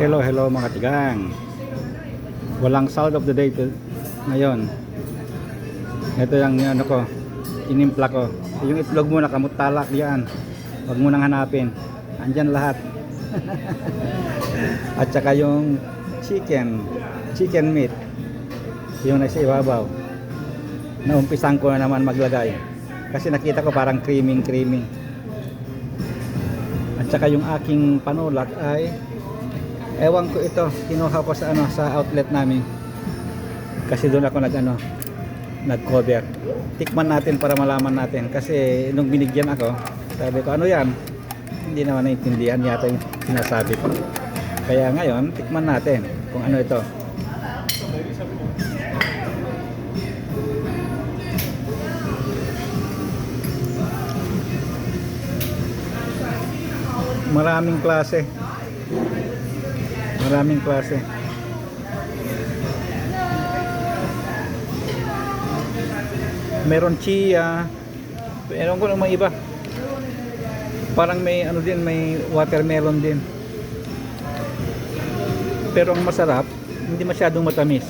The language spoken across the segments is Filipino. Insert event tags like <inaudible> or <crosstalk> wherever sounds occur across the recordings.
Hello, hello mga tigang. Walang sound of the day to, ngayon. Ito yung ano ko, inimpla ko. Yung itlog mo nakamuttalak diyan. Huwag mo nang hanapin. Andyan lahat. <laughs> At saka yung chicken, chicken meat. Yung nasa ibabaw. Naumpisan ko na naman maglagay. Kasi nakita ko parang creaming creaming. At saka yung aking panulak ay ewan ko ito, kinuha ko sa ano sa outlet namin. Kasi doon ako nag ano, nag-cover. Tikman natin para malaman natin kasi nung binigyan ako, sabi ko ano 'yan? Hindi naman naintindihan yata yung sinasabi ko. Kaya ngayon, tikman natin kung ano ito. Maraming klase. Maraming klase. Meron chia. Meron ko ng mga iba. Parang may ano din, may watermelon din. Pero ang masarap, hindi masyadong matamis.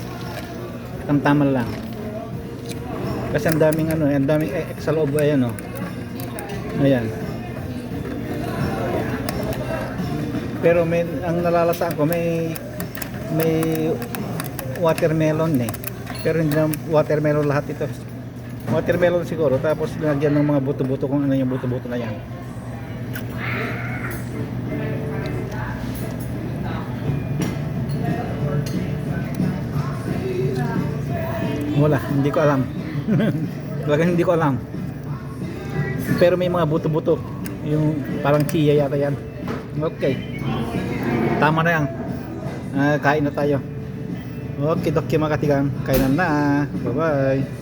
Ang tama lang. Kasi ang daming ano, ang daming eh, sa loob ayan oh. Ayan. Pero may ang nalalasaan ko may may watermelon eh. Pero hindi naman watermelon lahat ito. Watermelon siguro tapos lagyan ng mga buto-buto kung ano yung buto-buto na yan. Wala, hindi ko alam. <laughs> Talagang hindi ko alam. Pero may mga buto-buto. Yung parang chia yata yan. Okay. Tama na yan. Ah, kain na tayo. Okay, doki mga katigang. Kainan na. Bye-bye.